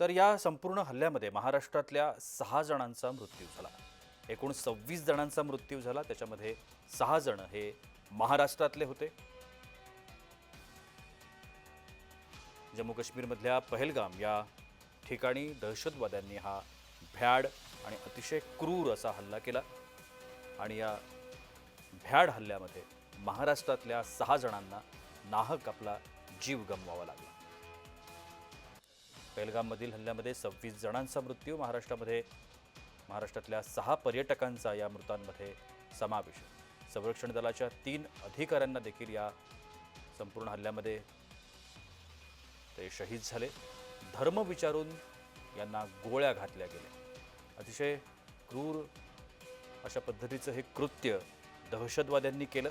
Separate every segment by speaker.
Speaker 1: तर या संपूर्ण हल्ल्यामध्ये महाराष्ट्रातल्या सहा जणांचा मृत्यू झाला. एकूण सव्वीस जणांचा मृत्यू झाला. त्याच्यामध्ये सहा जण हे महाराष्ट्रातले होते. जम्मू काश्मीरमधल्या पहलगाम या ठिकाणी दहशतवाद्यांनी हा भ्याड आणि अतिशय क्रूर असा हल्ला केला. आणि या भ्याड हल्ल्यामध्ये महाराष्ट्रातल्या सहा जणांना नाहक आपला जीव गमवावा लागला. पेलगाममधील हल्ल्यामध्ये सव्वीस जणांचा मृत्यू महाराष्ट्रामध्ये महाराष्ट्रातल्या सहा पर्यटकांचा या मृतांमध्ये समावेश संरक्षण दलाच्या तीन अधिकाऱ्यांना देखील या संपूर्ण हल्ल्यामध्ये ते शहीद झाले. धर्म विचारून यांना गोळ्या घातल्या गेल्या. अतिशय क्रूर अशा पद्धतीचं हे कृत्य दहशतवाद्यांनी केलं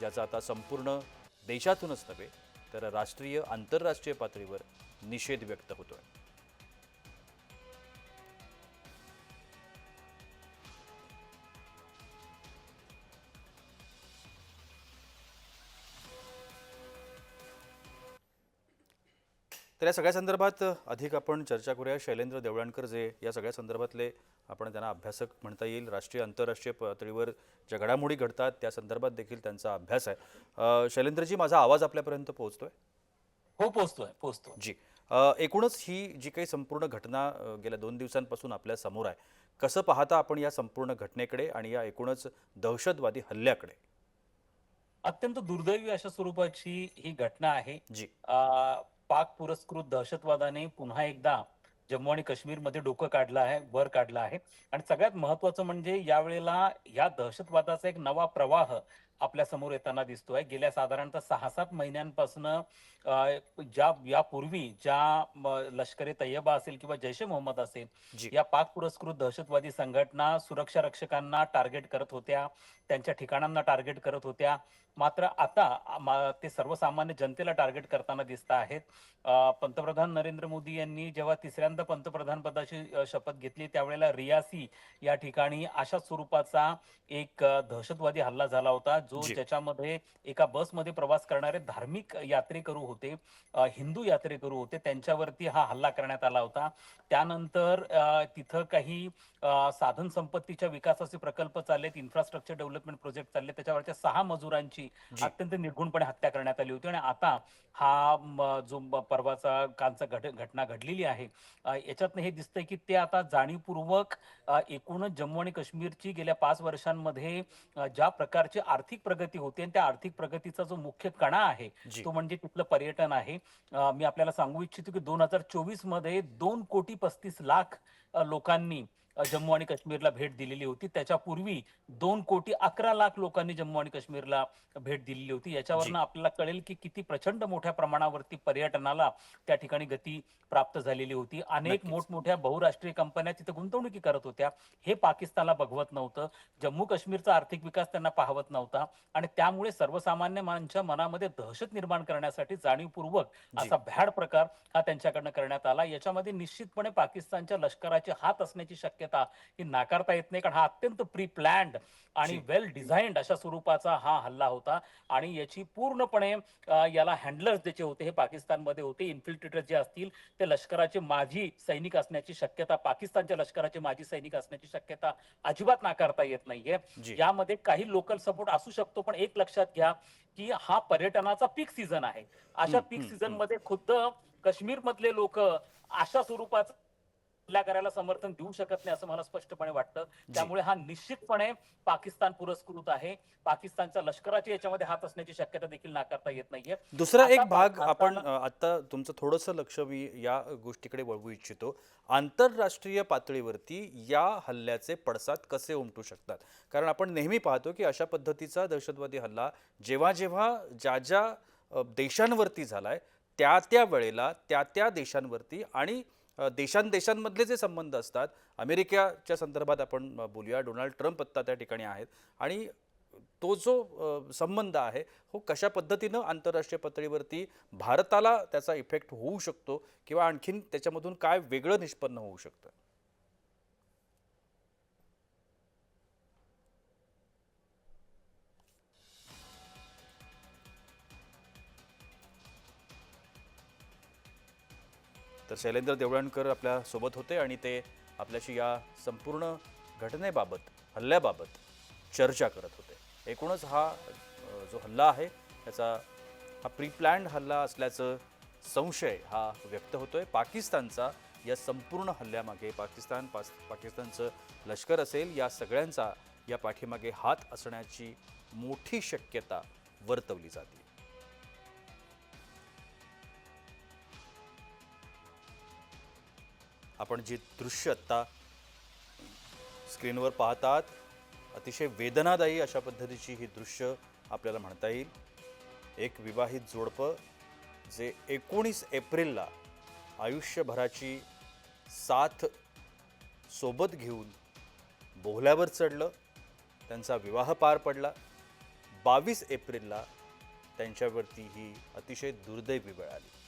Speaker 1: ज्याचा आता संपूर्ण देशातूनच नव्हे तर राष्ट्रीय आंतरराष्ट्रीय पातळीवर निषेध व्यक्त होतोय. तर या सगळ्या संदर्भात अधिक आपण चर्चा करूया. शैलेंद्र देवळणकर जे या सगळ्या संदर्भातले आपण त्यांना अभ्यासक म्हणता येईल. राष्ट्रीय आंतरराष्ट्रीय पातळीवर ज्या घडामोडी घडतात त्या संदर्भात देखील त्यांचा अभ्यास आहे. शैलेंद्रजी माझा आवाज आपल्यापर्यंत पोहोचतोय?
Speaker 2: हो पोचतोय पोचतोय
Speaker 1: जी. एकूणच ही जी काही संपूर्ण घटना गेल्या दोन दिवसांपासून आपल्यासमोर आहे कसं पाहता आपण या संपूर्ण घटनेकडे आणि या एकूणच दहशतवादी हल्ल्याकडे?
Speaker 2: अत्यंत दुर्दैवी अशा स्वरूपाची ही घटना आहे.
Speaker 1: जी.
Speaker 2: पाक पुरस्कृत दहशतवादाने पुन्हा एकदा जम्मू आणि काश्मीरमध्ये डोकं काढलं आहे वर काढलं आहे. आणि सगळ्यात महत्वाचं म्हणजे यावेळेला या दहशतवादाचा एक नवा प्रवाह आपल्यासमोर येताना दिसतोय. गेल्या साधारणतः सहा सात महिन्यांपासून ज्या यापूर्वी ज्या लष्करे तय्यबा असेल किंवा जैश ए मोहम्मद असेल या पाक पुरस्कृत दहशतवादी संघटना सुरक्षा रक्षकांना टार्गेट करत होत्या त्यांच्या ठिकाणांना टार्गेट करत होत्या. मात्र आता ते सर्वसामान्य जनतेला टार्गेट करताना दिसत आहेत. पंतप्रधान नरेंद्र मोदी यांनी जेव्हा तिसऱ्यांदा पंतप्रधान पदाची शपथ घेतली त्यावेळेला रियासी या ठिकाणी अशा स्वरूपाचा एक दहशतवादी हल्ला झाला होता जो. ज्याच्यामध्ये एका बसमध्ये प्रवास करणारे धार्मिक यात्रेकरू होते हिंदू यात्रेकरू होते त्यांच्यावरती हा हल्ला करण्यात आला होता त्यानंतर तिथं काही साधन संपत्तीच्या विकासाचे प्रकल्प चाललेत इन्फ्रास्ट्रक्चर डेव्हलपमेंट प्रोजेक्ट चालले त्याच्यावरच्या सहा मजुरांची. अत्यंत निर्घुणपणे हत्या करण्यात आली होती आणि आता हा जो परवाचा कालचा घट घटना घडलेली आहे याच्यातनं हे दिसतंय की ते आता जाणीवपूर्वक एकूणच जम्मू आणि काश्मीरची गेल्या पाच वर्षांमध्ये ज्या प्रकारची आर्थिक प्रगती होते आणि त्या आर्थिक प्रगतीचा जो मुख्य कणा आहे तो म्हणजे तिथलं पर्यटन आहे. मी आपल्याला सांगू इच्छितो की दोन हजार चोवीसमध्ये दोन कोटी पस्तीस लाख लोकांनी जम्मू आणि काश्मीरला भेट दिलेली होती. त्याच्यापूर्वी दोन कोटी अकरा लाख लोकांनी जम्मू आणि काश्मीरला भेट दिलेली होती. याच्यावरनं आपल्याला कळेल की किती प्रचंड मोठ्या प्रमाणावरती पर्यटनाला त्या ठिकाणी गती प्राप्त झालेली होती. अनेक. मोठमोठ्या बहुराष्ट्रीय कंपन्या तिथे गुंतवणुकी करत होत्या. हे पाकिस्तानला बघवत नव्हतं. जम्मू काश्मीरचा आर्थिक विकास त्यांना पाहवत नव्हता. आणि त्यामुळे सर्वसामान्य माणसांच्या मनामध्ये दहशत निर्माण करण्यासाठी जाणीवपूर्वक. असा भ्याड प्रकार हा त्यांच्याकडनं करण्यात आला. याच्यामध्ये निश्चितपणे पाकिस्तानच्या लष्कराचे हात असण्याची शक्यता ही नाकारता येत नाही कारण हा अत्यंत प्री प्लॅन्ड आणि. वेल डिझाईन्ड अशा स्वरूपाचा हा हल्ला होता. आणि याची पूर्णपणे याला हँडलर्स ज्याचे होते हे पाकिस्तानमध्ये होते इन्फिल्ट्रेटर जे असतील ते लष्कराचे माजी सैनिक असण्याची शक्यता पाकिस्तानच्या लष्कराचे माजी सैनिक असण्याची शक्यता अजिबात नाकारता येत नाहीये. यामध्ये काही लोकल सपोर्ट असू शकतो पण एक लक्षात घ्या की हा पर्यटनाचा पीक सीझन आहे. अशा पीक सीझनमध्ये खुद्द काश्मीर मधले लोक अशा स्वरूपाचा हल्ला करायला समर्थन देऊ शकत नाही असं मला स्पष्टपणे वाटतं. त्यामुळे हा निश्चितपणे पाकिस्तान पुरस्कृत आहे. पाकिस्तानच्या लष्कराची याच्यामध्ये हात असण्याची शक्यता देखील नाकारता येत नाहीये.
Speaker 1: दुसरा एक भाग आपण आता तुमचं थोडंसं लक्ष मी या गोष्टीकडे वळवू इच्छितो. आंतरराष्ट्रीय पातळीवरती या हल्ल्याचे पडसाद कसे उमटू शकतात? कारण आपण नेहमी पाहतो की अशा पद्धतीचा दहशतवादी हल्ला जेव्हा जेव्हा ज्या ज्या देशांवरती झालाय त्या त्या वेळेला त्या त्या देशांवरती आणि देशांदेशांमधले जे संबंध असतात अमेरिकेच्या संदर्भात आपण बोलूया. डोनाल्ड ट्रम्प आत्ता त्या ठिकाणी आहेत. आणि तो जो संबंध आहे हो कशा पद्धतीनं आंतरराष्ट्रीय पातळीवरती भारताला त्याचा इफेक्ट होऊ शकतो किंवा आणखीन त्याच्यामधून काय वेगळं निष्पन्न होऊ शकतं? तर शैलेंद्र देवळणकर आपल्यासोबत होते आणि ते आपल्याशी या संपूर्ण घटनेबाबत हल्ल्याबाबत चर्चा करत होते. एकूणच हा जो हल्ला आहे त्याचा हा प्रीप्लॅन्ड हल्ला असल्याचं संशय हा व्यक्त होतोय. पाकिस्तानचा या संपूर्ण हल्ल्यामागे पाकिस्तान पास पाकिस्तानचं लष्कर असेल या सगळ्यांचा या पाठीमागे हात असण्याची मोठी शक्यता वर्तवली जाते. आपण जी दृश्य आत्ता स्क्रीनवर पाहतात अतिशय वेदनादायी अशा पद्धतीची ही दृश्य आपल्याला म्हणता येईल. एक विवाहित जोडपं जे एकोणीस एप्रिलला आयुष्यभराची साथ सोबत घेऊन बोहल्यावर चढलं त्यांचा विवाह पार पडला. बावीस एप्रिलला त्यांच्यावरती ही अतिशय दुर्दैवी वेळ आली.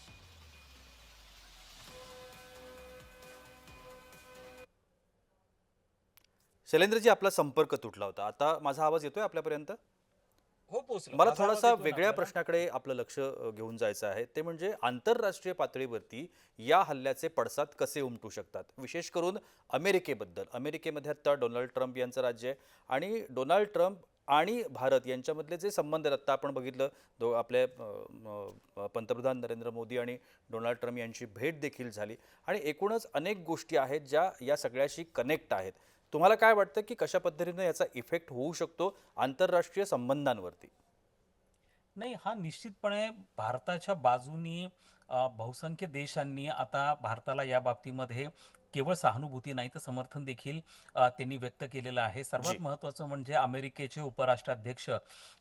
Speaker 1: शैलेंद्रजी आपला संपर्क तुटला होता. आता माझा आवाज येतोय आपल्यापर्यंत?
Speaker 2: हो पोहोचलो.
Speaker 1: मला थोडासा वेगळ्या? प्रश्नाकडे आपलं लक्ष घेऊन जायचं आहे. ते म्हणजे आंतरराष्ट्रीय पातळीवरती या हल्ल्याचे पडसाद कसे उमटू शकतात? विशेष करून अमेरिकेबद्दल. अमेरिकेमध्ये आता डोनाल्ड ट्रम्प यांचं राज्य आहे आणि डोनाल्ड ट्रम्प आणि भारत यांच्यामधले जे संबंध आहेत आत्ता आपण बघितलं दो आपले पंतप्रधान नरेंद्र मोदी आणि डोनाल्ड ट्रम्प यांची भेट देखील झाली. आणि एकूणच अनेक गोष्टी आहेत ज्या या सगळ्याशी कनेक्ट आहेत. तुम्हाला काय वाटतं की कशा पद्धतीने याचा इफेक्ट होऊ शकतो आंतरराष्ट्रीय संबंधांवरती?
Speaker 2: नाही हा निश्चितपणे भारताच्या बाजूनी बहुसंख्य देशांनी आता भारताला या बाबतीमध्ये केवळ सहानुभूती नाही तर समर्थन देखील त्यांनी व्यक्त केलेलं आहे. सर्वात. महत्वाचं म्हणजे अमेरिकेचे उपराष्ट्राध्यक्ष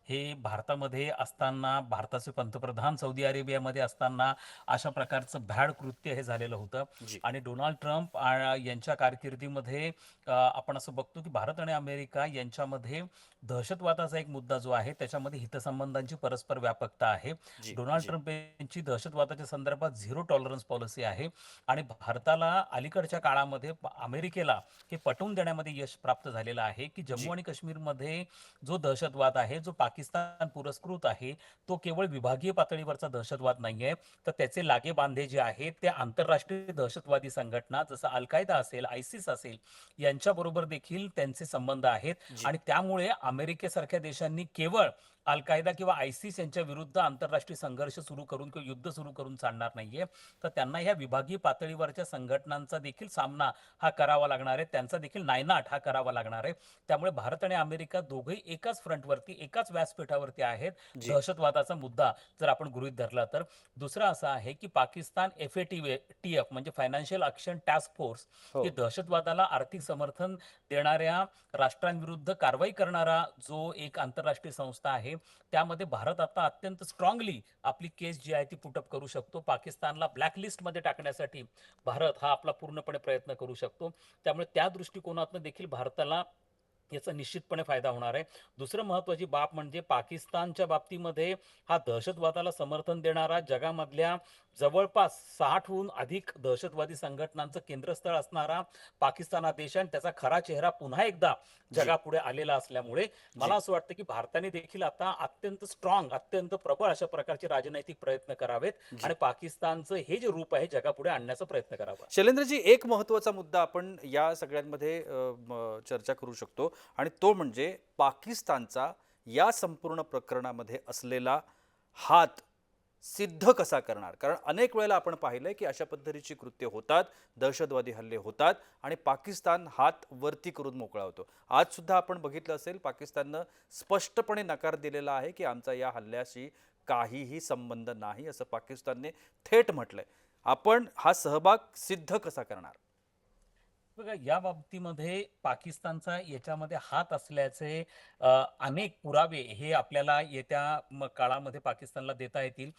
Speaker 2: हे भारतामध्ये असताना भारताचे पंतप्रधान सौदी अरेबियामध्ये असताना अशा प्रकारचं भ्याड कृत्य हे झालेलं होतं. आणि डोनाल्ड ट्रम्प यांच्या कारकिर्दीमध्ये आपण असं बघतो की भारत आणि अमेरिका यांच्यामध्ये दहशतवादाचा एक मुद्दा जो आहे त्याच्यामध्ये हितसंबंधांची परस्पर व्यापकता आहे. डोनाल्ड. ट्रम्प यांची दहशतवादाच्या संदर्भात झिरो टॉलरन्स पॉलिसी आहे. आणि भारताला अलीकडच्या काळामध्ये अमेरिकेला हे पटवून देण्यामध्ये यश प्राप्त झालेलं आहे की. जम्मू आणि काश्मीरमध्ये जो दहशतवाद आहे जो पाकिस्तान पुरस्कृत आहे तो केवळ विभागीय पातळीवरचा दहशतवाद नाहीये तर त्याचे लागे बांधे जे आहेत ते आंतरराष्ट्रीय दहशतवादी संघटना जसं अल कायदा असेल आयसिस असेल यांच्याबरोबर देखील त्यांचे संबंध आहेत. आणि त्यामुळे अमेरिकेसारख्या देशांनी केवळ अल कायदा किंवा आयसिस यांच्या विरुद्ध आंतरराष्ट्रीय संघर्ष सुरू करून किंवा युद्ध सुरू करून चालणार नाहीये. तर त्यांना ह्या विभागीय पातळीवरच्या संघटनांचा देखील सामना हा करावा लागणार आहे. त्यांचा देखील नायनाट हा करावा लागणार आहे. त्यामुळे भारत आणि अमेरिका दोघेही एकाच फ्रंटवरती एकाच व्यासपीठावरती आहेत. दहशतवादाचा मुद्दा जर आपण गृहीत धरला तर. दुसरा असा आहे की Pakistan F A T T F म्हणजे फायनान्शियल ॲक्शन टास्क फोर्स
Speaker 1: हो.
Speaker 2: ही दहशतवादाला आर्थिक समर्थन देणाऱ्या राष्ट्रांविरुद्ध कारवाई करणारा जो एक आंतरराष्ट्रीय संस्था आहे त्यामध्ये भारत आता अत्यंत स्ट्रॉंगली आपली केस जी आहे ती पुटअप करू शकतो. पाकिस्तानला ब्लॅकलिस्टमध्ये टाकण्यासाठी भारत हा आपला पूर्णपणे प्रयत्न करू शकतो. त्यामुळे त्या दृष्टिकोनातून देखील भारताला याचा निश्चितपणे फायदा होणार आहे. दुसरं महत्वाची बाब म्हणजे पाकिस्तानच्या बाबतीमध्ये हा दहशतवादाला समर्थन देणारा जगामधल्या जवळपास साठहून अधिक दहशतवादी संघटनांचं केंद्रस्थळ असणारा पाकिस्तान हा देश आणि त्याचा खरा चेहरा पुन्हा एकदा जगापुढे आलेला असल्यामुळे मला असं वाटतं की भारताने देखील आता अत्यंत स्ट्रॉंग अत्यंत प्रबळ अशा प्रकारचे राजनैतिक प्रयत्न करावेत. आणि पाकिस्तानचं हे जे रूप आहे जगापुढे आणण्याचा प्रयत्न करावा.
Speaker 1: शैलेंद्रजी एक महत्त्वाचा मुद्दा आपण या सगळ्यांमध्ये चर्चा करू शकतो. आणि तो म्हणजे पाकिस्तानचा या संपूर्ण प्रकरणामध्ये असलेला हात सिद्ध कसा करणार? कारण अनेक वेळेला आपण पाहिलंय की अशा पद्धतीची कृत्य होतात दहशतवादी हल्ले होतात आणि पाकिस्तान हात वरती करून मोकळा होतो. आज सुद्धा आपण बघितलं असेल पाकिस्ताननं स्पष्टपणे नकार दिलेला आहे की आमचा या हल्ल्याशी काहीही संबंध नाही असं पाकिस्तानने थेट म्हटलंय. आपण हा सहभाग सिद्ध कसा करणार?
Speaker 2: बघा या बाबतीमध्ये पाकिस्तानचा याच्यामध्ये हात असल्याचे अनेक पुरावे हे आपल्याला येत्या काळामध्ये पाकिस्तानला देता येतील.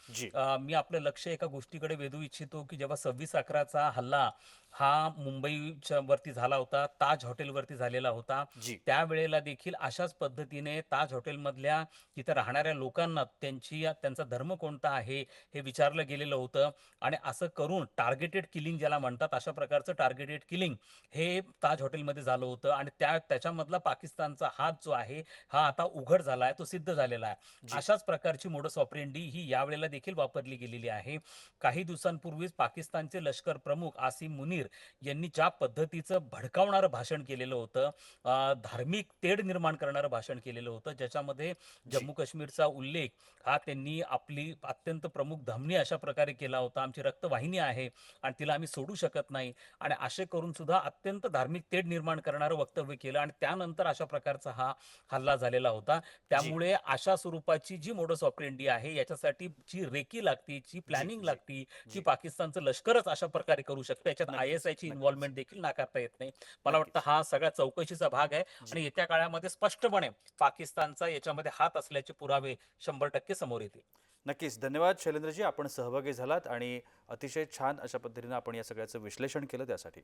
Speaker 2: मी आपलं लक्ष एका गोष्टीकडे वेधू इच्छितो की जेव्हा सव्वीस अकराचा हल्ला हा मुंबईच्या वरती झाला होता ताज हॉटेलवरती झालेला होता त्यावेळेला देखील अशाच पद्धतीने ताज हॉटेलमधल्या तिथे राहणाऱ्या लोकांना त्यांची त्यांचा धर्म कोणता आहे हे विचारलं गेलेलं होतं. आणि असं करून टार्गेटेड किलिंग ज्याला म्हणतात अशा प्रकारचं टार्गेटेड किलिंग हे ताज हॉटेलमध्ये झालं होतं आणि त्या त्याच्यामधला पाकिस्तानचा हात जो आहे हा आता उघड झाला आहे तो सिद्ध झालेला आहे. अशाच प्रकारची मोडस ऑपरेंडी ही यावेळेला देखील वापरली गेलेली आहे. काही दिवसांपूर्वीच पाकिस्तानचे लष्कर प्रमुख आसिम मुनीर यांनी ज्या पद्धतीचं भडकावणारं भाषण केलेलं होतं धार्मिक तेढ निर्माण करणारं भाषण केलेलं होतं ज्याच्यामध्ये जम्मू काश्मीरचा उल्लेख हा त्यांनी आपली अत्यंत प्रमुख धमनी अशा प्रकारे केला होता आमची रक्तवाहिनी आहे आणि तिला आम्ही सोडू शकत नाही. आणि असे करून सुद्धा अत्यंत धार्मिक तेढ निर्माण करणारं वक्तव्य केलं आणि त्यानंतर अशा प्रकारचा हा हल्ला झालेला होता त्यामुळे अशा स्वरूपाची जी मोडस ऑपरेंडी आहे याच्यासाठी जी रेकी लागती जी प्लॅनिंग. लागती
Speaker 1: जी.
Speaker 2: पाकिस्तानचं लष्करच अशा प्रकारे करू शकतं याच्यात आय एस आय ची
Speaker 1: नक्कीच.
Speaker 2: इन्व्हॉल्वमेंट देखील नाकारता येत नाही मला वाटतं हा सगळ्या चौकशीचा भाग आहे. आणि येत्या काळामध्ये स्पष्टपणे पाकिस्तानचा याच्यामध्ये हात असल्याचे पुरावे शंभर टक्के समोर येतील
Speaker 1: नक्कीच धन्यवाद शैलेंद्रजी आपण सहभागी झालात आणि अतिशय छान अशा पद्धतीनं आपण या सगळ्याचं विश्लेषण केलं त्यासाठी